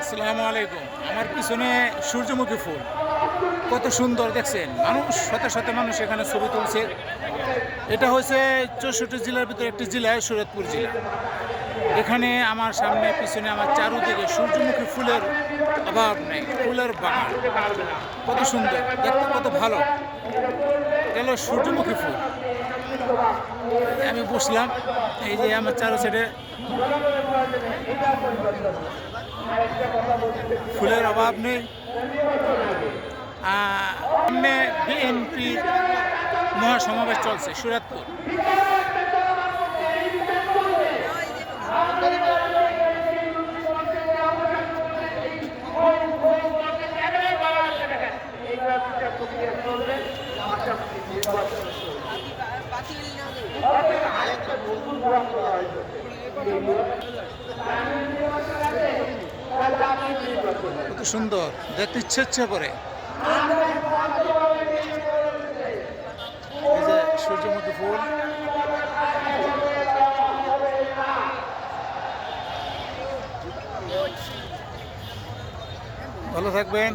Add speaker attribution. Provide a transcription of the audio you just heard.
Speaker 1: আসসালামু আলাইকুম। আমার পিছনে সূর্যমুখী ফুল। কত সুন্দর, দেখছেন? মানুষ, শত শত মানুষ এখানে ছবি তুলছে। এটা হচ্ছে চৌষট্টি জেলার ভিতরে একটি জেলা সুরতপুর জেলা। এখানে আমার সামনে, পিছনে আমার চারুদিকে সূর্যমুখী ফুলের অভাব নেই, ফুলের বাগান। কত সুন্দর, দেখতে কত ভালো। গেল সূর্যমুখী ফুল। আমি বসলাম, এই যে আমার চারো সাইডে ফুলের অভাব নেই। সামনে বিএনপির মহাসমাবেশ চলছে সুরাতপুর। কত সুন্দর দেখতে ইচ্ছে ইচ্ছে করে। সূর্যমুখী ফুল। ভালো থাকবেন।